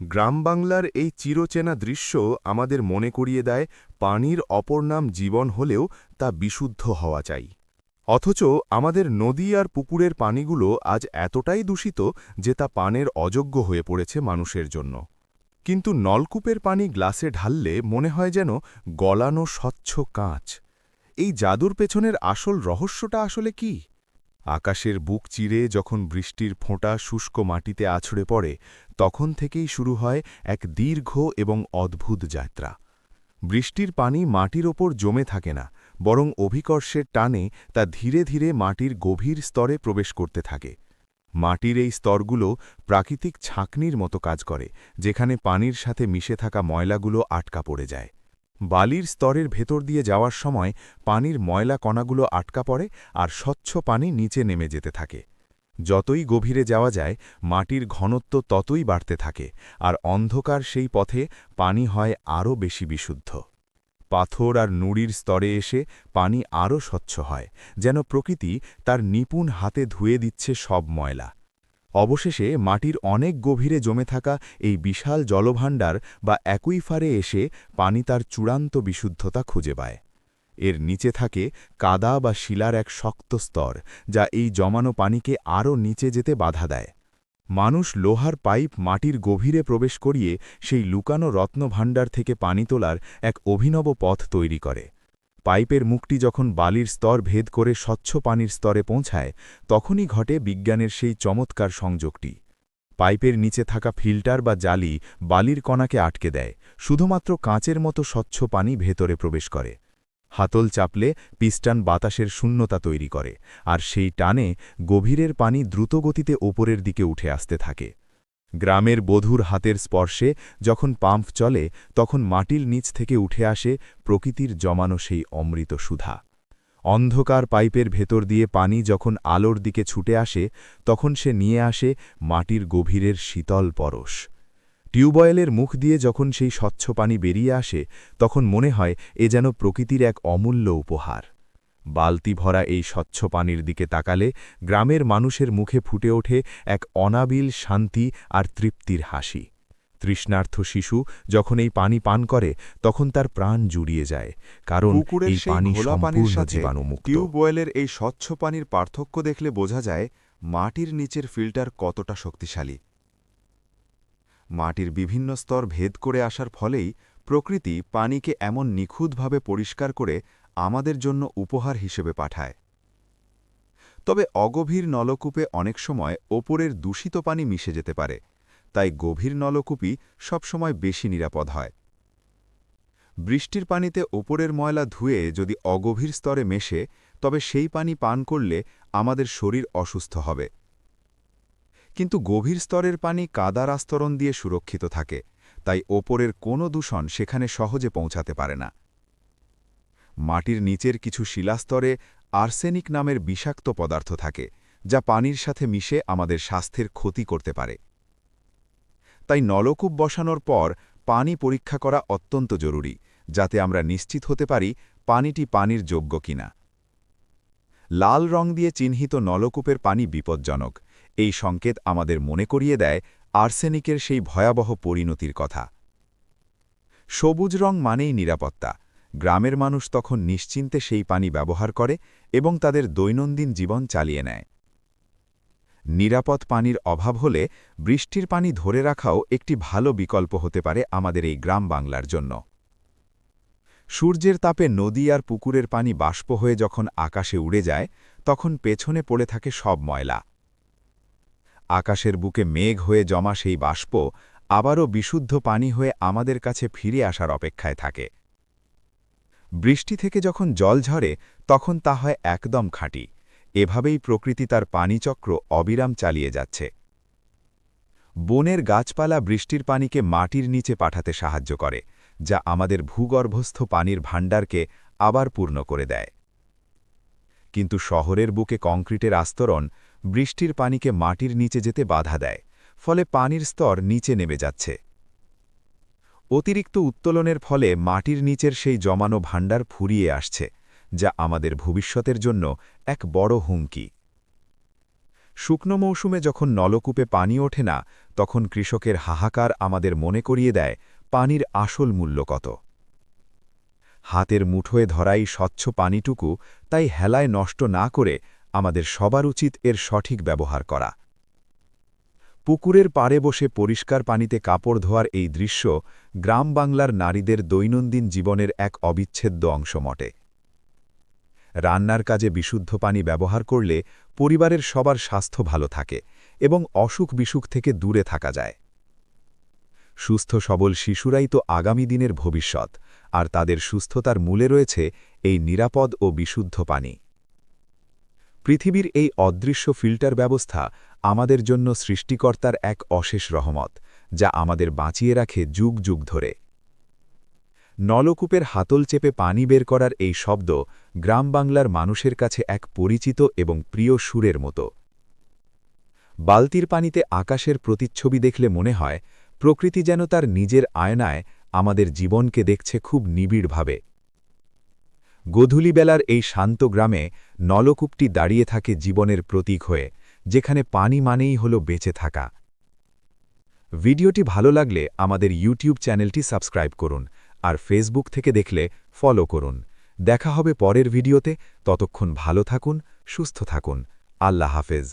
গ্রাম বাংলার এই চিরচেনা দৃশ্য আমাদের মনে করিয়ে দেয় পানির অপর নাম জীবন হলেও তা বিশুদ্ধ হওয়া চাই। অথচ আমাদের নদী আর পুকুরের পানিগুলো আজ এতটাই দূষিত যে তা পানের অযোগ্য হয়ে পড়েছে মানুষের জন্য। কিন্তু নলকূপের পানি গ্লাসে ঢাললে মনে হয় যেন গলানো স্বচ্ছ কাঁচ। এই জাদুর পেছনের আসল রহস্যটা আসলে কি? আকাশের বুক চিরে যখন বৃষ্টির ফোঁটা শুষ্ক মাটিতে আছড়ে পড়ে, তখন থেকেই শুরু হয় এক দীর্ঘ এবং অদ্ভুত যাত্রা। বৃষ্টির পানি মাটির ওপর জমে থাকে না, বরং অভিকর্ষের টানে তা ধীরে ধীরে মাটির গভীর স্তরে প্রবেশ করতে থাকে। মাটির এই স্তরগুলো প্রাকৃতিক ছাঁকনির মতো কাজ করে, যেখানে পানির সাথে মিশে থাকা ময়লাগুলো আটকা পড়ে যায়। বালির স্তরের ভেতর দিয়ে যাওয়ার সময় পানির ময়লা কণাগুলো আটকা পড়ে আর স্বচ্ছ পানি নিচে নেমে যেতে থাকে। যতই গভীরে যাওয়া যায়, মাটির ঘনত্ব ততই বাড়তে থাকে আর অন্ধকার সেই পথে পানি হয় আরও বেশি বিশুদ্ধ। পাথর আর নুড়ির স্তরে এসে পানি আরও স্বচ্ছ হয়, যেন প্রকৃতি তার নিপুণ হাতে ধুয়ে দিচ্ছে সব ময়লা। অবশেষে মাটির অনেক গভীরে জমে থাকা এই বিশাল জলভাণ্ডার বা অ্যাকুইফারে এসে পানি তার চূড়ান্ত বিশুদ্ধতা খুঁজে পায়। এর নিচে থাকে কাদা বা শিলার এক শক্ত স্তর, যা এই জমানো পানিকে আরও নিচে যেতে বাধা দেয়। মানুষ লোহার পাইপ মাটির গভীরে প্রবেশ করিয়ে সেই লুকানো রত্নভাণ্ডার থেকে পানি তোলার এক অভিনব পথ তৈরি করে। পাইপের মুখটি যখন বালির স্তর ভেদ করে স্বচ্ছ পানির স্তরে পৌঁছায়, তখনই ঘটে বিজ্ঞানের সেই চমৎকার সংযোগটি। পাইপের নিচে থাকা ফিল্টার বা জালি বালির কণাকে আটকে দেয়, শুধুমাত্র কাঁচের মতো স্বচ্ছ পানি ভেতরে প্রবেশ করে। হাতল চাপলে পিস্টান বাতাসের শূন্যতা তৈরি করে, আর সেই টানে গভীরের পানি দ্রুতগতিতে ওপরের দিকে উঠে আসতে থাকে। গ্রামের বধুর হাতের স্পর্শে যখন পাম্প চলে, তখন মাটির নিচ থেকে উঠে আসে প্রকৃতির জমানো সেই অমৃত সুধা। অন্ধকার পাইপের ভেতর দিয়ে পানি যখন আলোর দিকে ছুটে আসে, তখন সে নিয়ে আসে মাটির গভীরের শীতল পরশ। টিউবওয়েলের মুখ দিয়ে যখন সেই স্বচ্ছ পানি বেরিয়ে আসে, তখন মনে হয় এ যেন প্রকৃতির এক অমূল্য উপহার। বালতি ভরা এই স্বচ্ছ পানির দিকে তাকালে গ্রামের মানুষের মুখে ফুটে ওঠে এক অনাবিল শান্তি আর তৃপ্তির হাসি। তৃষ্ণার্থ শিশু যখন এই পানি পান করে তখন তার প্রাণ জুড়িয়ে যায় কারণ এই পানি সম্পূর্ণ জীবাণুমুক্ত। টিউবওয়েলের এই স্বচ্ছ পানির পার্থক্য দেখলে বোঝা যায় মাটির নিচের ফিল্টার কতটা শক্তিশালী। মাটির বিভিন্ন স্তর ভেদ করে আসার ফলেই প্রকৃতি পানিকে এমন নিখুঁতভাবে পরিষ্কার করে আমাদের জন্য উপহার হিসেবে পাঠায়। তবে অগভীর নলকূপে অনেক সময় ওপরের দূষিত পানি মিশে যেতে পারে, তাই গভীর নলকূপই সবসময় বেশি নিরাপদ হয়। বৃষ্টির পানিতে ওপরের ময়লা ধুয়ে যদি অগভীর স্তরে মেশে, তবে সেই পানি পান করলে আমাদের শরীর অসুস্থ হবে। কিন্তু গভীর স্তরের পানি কাদার আস্তরণ দিয়ে সুরক্ষিত থাকে, তাই ওপরের কোনো দূষণ সেখানে সহজে পৌঁছাতে পারে না। মাটির নিচের কিছু শিলাস্তরে আর্সেনিক নামের বিষাক্ত পদার্থ থাকে, যা পানির সাথে মিশে আমাদের স্বাস্থ্যের ক্ষতি করতে পারে। তাই নলকূপ বসানোর পর পানি পরীক্ষা করা অত্যন্ত জরুরি, যাতে আমরা নিশ্চিত হতে পারি পানিটি পানির যোগ্য কিনা। লাল রং দিয়ে চিহ্নিত নলকূপের পানি বিপজ্জনক, এই সংকেত আমাদের মনে করিয়ে দেয় আর্সেনিকের সেই ভয়াবহ পরিণতির কথা। সবুজ রং মানেই নিরাপত্তা গ্রামের মানুষ তখন নিশ্চিন্তে সেই পানি ব্যবহার করে এবং তাদের দৈনন্দিন জীবন চালিয়ে নেয়। নিরাপদ পানির অভাব হলে বৃষ্টির পানি ধরে রাখাও একটি ভালো বিকল্প হতে পারে আমাদের এই গ্রাম বাংলার জন্য। সূর্যের তাপে নদী আর পুকুরের পানি বাষ্প হয়ে যখন আকাশে উড়ে যায়, তখন পেছনে পড়ে থাকে সব ময়লা। আকাশের বুকে মেঘ হয়ে জমা সেই বাষ্প আবারও বিশুদ্ধ পানি হয়ে আমাদের কাছে ফিরে আসার অপেক্ষায় থাকে। বৃষ্টি থেকে যখন জল ঝরে, তখন তা হয় একদম খাঁটি। এভাবেই প্রকৃতি তার পানিচক্র অবিরাম চালিয়ে যাচ্ছে। বনের গাছপালা বৃষ্টির পানিকে মাটির নিচে পাঠাতে সাহায্য করে, যা আমাদের ভূগর্ভস্থ পানির ভাণ্ডারকে আবার পূর্ণ করে দেয়। কিন্তু শহরের বুকে কংক্রিটের আস্তরণ বৃষ্টির পানিকে মাটির নিচে যেতে বাধা দেয়, ফলে পানির স্তর নিচে নেমে যাচ্ছে। অতিরিক্ত উত্তোলনের ফলে মাটির নিচের সেই জমানো ভাণ্ডার ফুরিয়ে আসছে, যা আমাদের ভবিষ্যতের জন্য এক বড় হুমকি। শুকনো মৌসুমে যখন নলকূপে পানি ওঠে না, তখন কৃষকের হাহাকার আমাদের মনে করিয়ে দেয়, পানির আসল মূল্য কত। হাতের মুঠোয় ধরাই স্বচ্ছ পানিটুকু, তাই হেলায় নষ্ট না করে আমাদের সবার উচিত এর সঠিক ব্যবহার করা। পুকুরের পাড়ে বসে পরিষ্কার পানিতে কাপড় ধোয়ার এই দৃশ্য গ্রাম বাংলার নারীদের দৈনন্দিন জীবনের এক অবিচ্ছেদ্য অংশ মটে রান্নার কাজে বিশুদ্ধ পানি ব্যবহার করলে পরিবারের সবার স্বাস্থ্য ভালো থাকে এবং অসুখ বিসুখ থেকে দূরে থাকা যায়। সুস্থ সবল শিশুরাই তো আগামী দিনের ভবিষ্যৎ, আর তাদের সুস্থতার মূলে রয়েছে এই নিরাপদ ও বিশুদ্ধ পানি। পৃথিবীর এই অদৃশ্য ফিল্টার ব্যবস্থা আমাদের জন্য সৃষ্টিকর্তার এক অশেষ রহমত, যা আমাদের বাঁচিয়ে রাখে যুগ যুগ ধরে। নলকূপের হাতল চেপে পানি বের করার এই শব্দ গ্রাম বাংলার মানুষের কাছে এক পরিচিত এবং প্রিয় সুরের মতো। বালতির পানিতে আকাশের প্রতিচ্ছবি দেখলে মনে হয়, প্রকৃতি যেন তার নিজের আয়নায় আমাদের জীবনকে দেখছে খুব নিবিড়ভাবে। গধূলিবেলার এই শান্ত গ্রামে নলকূপটি দাঁড়িয়ে থাকে জীবনের প্রতীক হয়ে যেখানে পানি মানেই হল বেঁচে থাকা। ভিডিওটি ভালো লাগলে আমাদের ইউটিউব চ্যানেলটি সাবস্ক্রাইব করুন আর ফেসবুক থেকে দেখলে ফলো করুন। দেখা হবে পরের ভিডিওতে। ততক্ষণ ভালো থাকুন, সুস্থ থাকুন। আল্লাহ হাফেজ।